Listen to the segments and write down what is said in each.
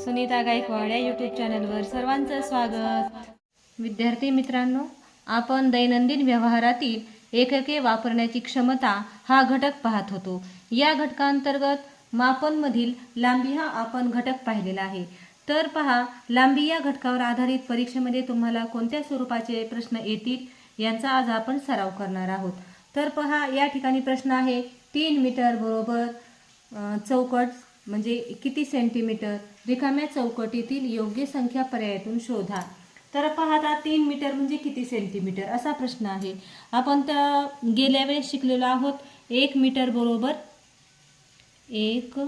सुनीता गायकवाड या यूट्यूब चॅनलवर सर्वांचं स्वागत. विद्यार्थी मित्रांनो आपण दैनंदिन व्यवहारातील एकके वापरण्याची क्षमता हा घटक पाहत होतो. या घटकांतर्गत मापनमधील लांबी हा आपण घटक पाहिलेला आहे. तर पहा लांबी या घटकावर आधारित परीक्षेमध्ये तुम्हाला कोणत्या स्वरूपाचे प्रश्न येतील यांचा आज आपण सराव करणार आहोत. तर पहा या ठिकाणी प्रश्न आहे तीन मीटर बरोबर चौकट म्हणजे किती सेंटीमीटर रिकाम्या चौकटीतील योग्य संख्या पर्यायातून शोधा. तर पाहता तीन मीटर म्हणजे किती सेंटीमीटर असा प्रश्न आहे. आपण त्या गेल्या वेळेस शिकलेलो आहोत. एक मीटर बरोबर एक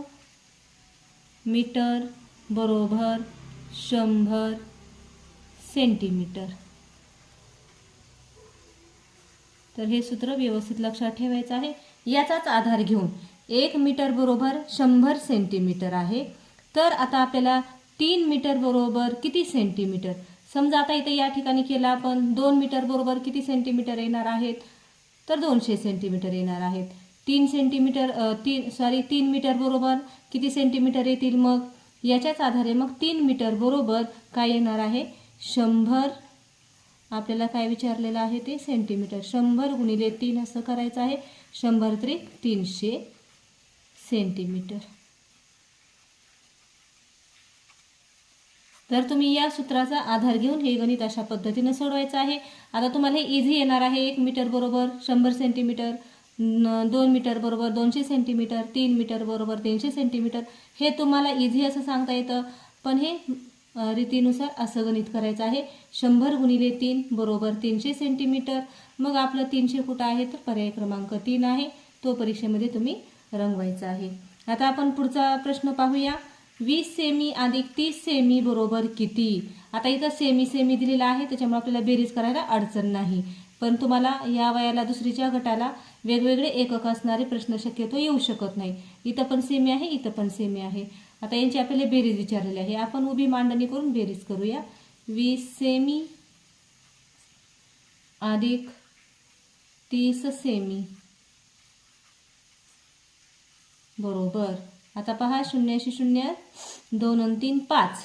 मीटर बरोबर शंभर सेंटीमीटर तर हे सूत्र व्यवस्थित लक्षात ठेवायचं आहे. याचाच आधार घेऊन एक मीटर बरोबर शंभर सेंटीमीटर आहे. तर आता आपल्याला तीन मीटर बरोबर किती सेंटीमीटर? समजा आता इथे या ठिकाणी केला आपण दोन मीटर बरोबर किती सेंटीमीटर येणार आहेत? तर दोनशे सेंटीमीटर येणार आहेत. तीन सेंटीमीटर तीन सॉरी तीन मीटर बरोबर किती सेंटीमीटर येतील मग? याच्याच आधारे मग तीन मीटर बरोबर काय येणार आहे? शंभर आपल्याला काय विचारलेलं आहे ते? सेंटीमीटर. शंभर गुणिले तीन असं करायचं आहे. शंभर त्रिक तीनशे सेंटीमीटर. तर तुम्ही या सूत्राचा आधार घेऊन हे गणित अशा पद्धतीनं सोडवायचं आहे. आता तुम्हाला हे इझी येणार आहे. एक मीटर बरोबर शंभर सेंटीमीटर दोन मीटर बरोबर दोनशे सेंटीमीटर तीन मीटर बरोबर तीनशे सेंटीमीटर. हे तुम्हाला इझी असं सांगता येतं. पण हे रीतीनुसार असं गणित करायचं आहे. शंभर गुणिले तीन बरोबर तीनशे सेंटीमीटर. मग आपलं तीनशे कुठं आहे? तर पर्याय क्रमांक तीन आहे. तो परीक्षेमध्ये तुम्ही रंगवायचा आहे. आता आपण पुढचा प्रश्न पाहूया. वीस सेमी अधिक तीस सेमी बरोबर किती? आता इथं सेमी सेमी दिलेला आहे त्याच्यामुळे आपल्याला बेरीज करायला अडचण नाही. पण तुम्हाला या वयाला दुसरीच्या गटाला वेगवेगळे एकक असणारे प्रश्न शक्यतो येऊ शकत नाही. इथं पण सेमी आहे इथं पण सेमी आहे. आता यांची आपल्याला बेरीज विचारलेली आहे. आपण उभी मांडणी करून बेरीज करूया. वीस सेमी अधिक तीस सेमी. बरोबर. आता पहा शून्याशी शून्य दोन तीन पाच.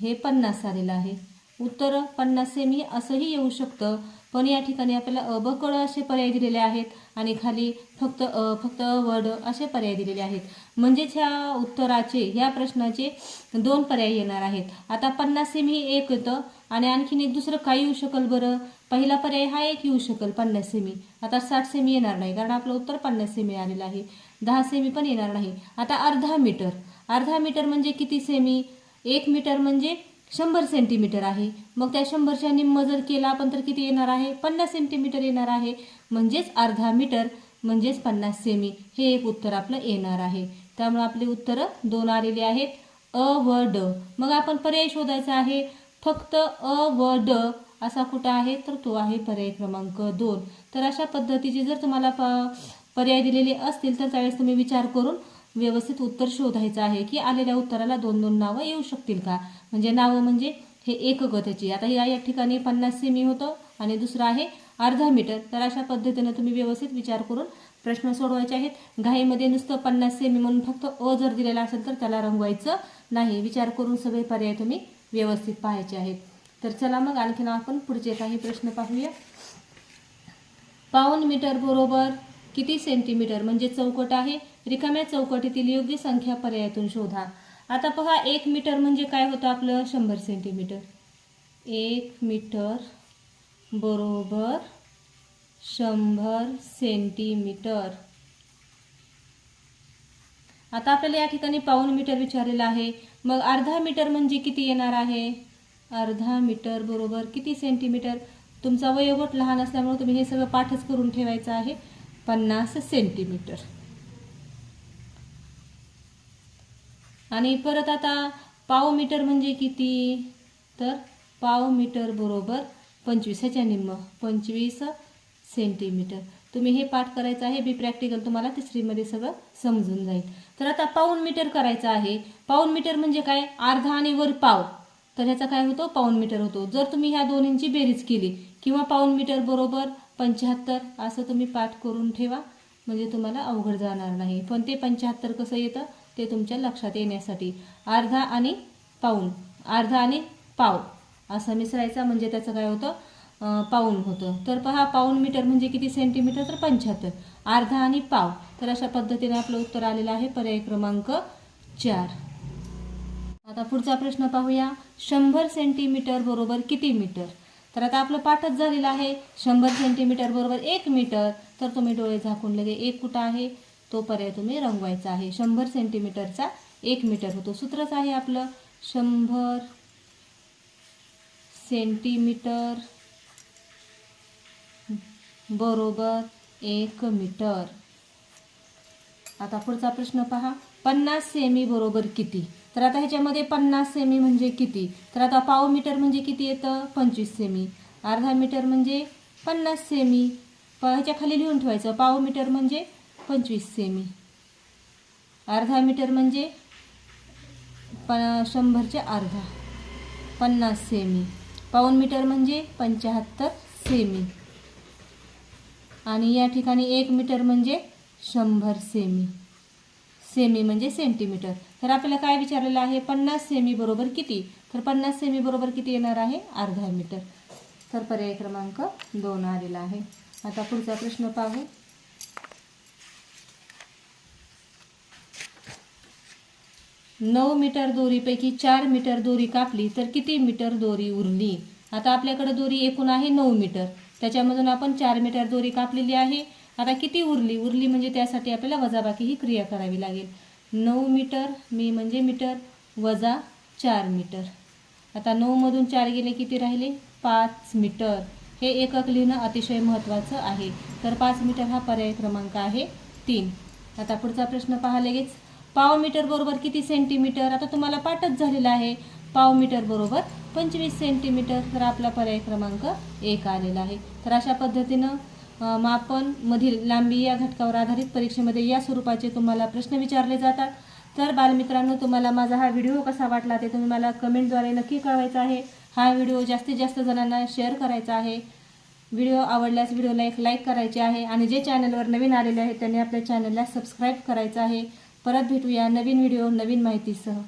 हे पन्नास आलेलं आहे. उत्तर पन्नास सेमी असंही येऊ शकतं. पण या ठिकाणी आपल्याला अबकड असे पर्याय दिलेले आहेत आणि खाली फक्त अ फक्त वड असे पर्याय दिलेले आहेत. म्हणजेच ह्या उत्तराचे ह्या प्रश्नाचे दोन पर्याय येणार आहेत. आता पन्नास सेमी एक येतं आणि आणखीन एक दुसरं काय येऊ शकल बरं? पहिला पर्याय हा एक येऊ शकल पन्नास सेमी आता साठ सेमी येणार नाही कारण आपलं उत्तर पन्नास सेमी आलेलं आहे. दहा सेमी पण येणार नाही. आता अर्धा मीटर. अर्धा मीटर म्हणजे किती सेमी एक मीटर म्हणजे शंभर सेंटीमीटर आहे. मग त्या शंभरच्या निम्म जर केला आपण तर किती येणार आहे? पन्नास सेंटीमीटर येणार आहे. म्हणजेच अर्धा मीटर म्हणजेच पन्नास सेमी हे एक उत्तर आपलं येणार आहे. त्यामुळे आपली उत्तरं दोन आलेली आहेत. अ व ड. मग आपण पर्याय शोधायचा आहे. फक्त अ व ड असा कुठं आहे? तर तो आहे पर्याय क्रमांक दोन. तर अशा पद्धतीचे जर तुम्हाला प पर्याय दिलेले असतील तर त्यावेळेस तुम्ही विचार करून व्यवस्थित उत्तर शोधायचं आहे की आलेल्या उत्तराला दोन दोन नावं येऊ शकतील का? म्हणजे नावं म्हणजे हे एक गतची आता या या ठिकाणी पन्नास सेमी होतं आणि दुसरं आहे अर्धा मीटर. तर अशा पद्धतीनं तुम्ही व्यवस्थित विचार करून प्रश्न सोडवायचे आहेत. घाईमध्ये नुसतं पन्नास सेमी म्हणून फक्त अ जर दिलेला असेल तर त्याला रंगवायचं नाही. विचार करून सगळे पर्याय तुम्ही व्यवस्थित पाहायचे आहेत. तर चला मग आणखीन आपण पुढचे काही प्रश्न पाहूया. पाऊन मीटर बरोबर किती सेंटीमीटर म्हणजे चौकट आहे? रिकाम्या चौकटीतील योग्य संख्या पर्यायातून शोधा. आता पहा एक मीटर म्हणजे काय होतं आपलं? शंभर सेंटीमीटर. एक मीटर बरोबर शंभर सेंटीमीटर. आता आपल्याला या ठिकाणी पाऊन मीटर विचारलेलं आहे. मग अर्धा मीटर म्हणजे किती येणार आहे? अर्धा मीटर बरोबर किती सेंटीमीटर? तुमचा वयोगट लहान असल्यामुळे तुम्ही हे सगळं पाठच करून ठेवायचं आहे. पन्नास सेंटीमीटर. आणि परत आता पाव मीटर म्हणजे किती? तर पाव मीटर बरोबर पंचवीसाच्या निम्म पंचवीस सेंटीमीटर. तुम्ही हे पाठ करायचं आहे बी प्रॅक्टिकल तुम्हाला तिसरीमध्ये सगळं समजून जाईल. तर आता पाऊन मीटर करायचं आहे. पाऊन मीटर म्हणजे काय? अर्धा आणि वर पाव. तर ह्याचा काय होतो? पाऊन मीटर होतो. जर तुम्ही ह्या दोन्हींची बेरीज केली किंवा पाऊन मीटर बरोबर पंच्याहत्तर असं तुम्ही पाठ करून ठेवा. म्हणजे तुम्हाला अवघड जाणार नाही. पण ते पंच्याहत्तर कसं येतं? ते तुमच्या लक्षात येण्यासाठी. अर्धा आणि पाऊण अर्धा आणि पाव. असा मिसळायचा म्हणजे त्याचं काय होतं? पाऊण होतं. तर पहा पाऊण मीटर म्हणजे किती सेंटीमीटर? तर पंच्याहत्तर. अर्धा आणि पाव. तर अशा पद्धतीने आपलं उत्तर आलेलं आहे. पर्याय क्रमांक चार. आता पुढचा प्रश्न पाहूया. शंभर सेंटीमीटर बरोबर किती मीटर? तर आता आपलं पाठच झालेलं आहे. शंभर सेंटीमीटर बरोबर एक मीटर. तर तुम्ही डोळे झाकून लगे एक कुठं आहे? तो पर्याय तुम्ही रंगवायचा आहे. शंभर सेंटीमीटरचा एक मीटर होतो. सूत्रच आहे आपलं. शंभर सेंटीमीटर बरोबर एक मीटर. आता पुढचा प्रश्न पहा. पन्नास सेमी बरोबर किती? तर आता ह्याच्यामध्ये पन्नास सेमी म्हणजे किती? तर आता पाव मीटर म्हणजे किती येतं? पंचवीस सेमी अर्धा मीटर म्हणजे पन्नास सेमी प ह्याच्या खाली लिहून ठेवायचं. पाव मीटर म्हणजे पंचवीस सेमी अर्धा मीटर म्हणजे प शंभरचे अर्धा. पन्नास सेमी पाऊन मीटर म्हणजे पंच्याहत्तर सेमी आणि या ठिकाणी एक मीटर म्हणजे शंभर सेमी सेमी म्हणजे सेंटीमीटर. तर आपल्याला काय विचारलेलं आहे? पन्नास सेमी बरोबर किती? तर पन्नास सेमी बरोबर किती येणार आहे? अर्धा मीटर. तर पर्याय क्रमांक दोन आलेला आहे. आता पुढचा प्रश्न पाहू. नऊ मीटर दोरीपैकी चार मीटर दोरी कापली तर किती मीटर दोरी उरली? आता आपल्याकडे दोरी एकूण आहे नऊ मीटर. त्याच्यामधून आपण चार मीटर दोरी कापलेली आहे. आता किती उरली? उरली म्हणजे त्यासाठी आपल्याला वजाबाकी ही क्रिया करावी लागेल. नऊ मीटर मी म्हणजे मीटर वजा चार मीटर. आता नऊमधून चार गेले किती राहिले? पाच मीटर. हे एकक लिहिणं अतिशय महत्त्वाचं आहे. तर पाच मीटर हा पर्याय क्रमांक आहे तीन. आता पुढचा प्रश्न पहा लगेच. पाव मीटर बरोबर किती सेंटीमीटर? आता तुम्हाला पाठच झालेला आहे. पाव मीटर बरोबर पंचवीस सेंटीमीटर. तर आपला पर्याय क्रमांक एक आलेला आहे. तर अशा पद्धतीनं मापन मधील लांबी या घटकावर आधारित परीक्षेमध्ये या स्वरूपाचे तुम्हाला प्रश्न विचारले जातात. तर बालमित्रांनो तुम्हाला माझा हा व्हिडिओ कसा वाटला ते तुम्ही मला कमेंटद्वारे नक्की कळवायचा आहे. हा व्हिडिओ जास्तीत जास्त जणांना शेअर करायचा आहे. व्हिडिओ आवडल्यास व्हिडिओला एक लाईक करायचे आहे आणि जे चॅनलवर नवीन आलेले आहेत त्यांनी आपल्या चॅनलला सबस्क्राईब करायचं आहे. परत भेटूया नवीन व्हिडिओ नवीन माहितीसह.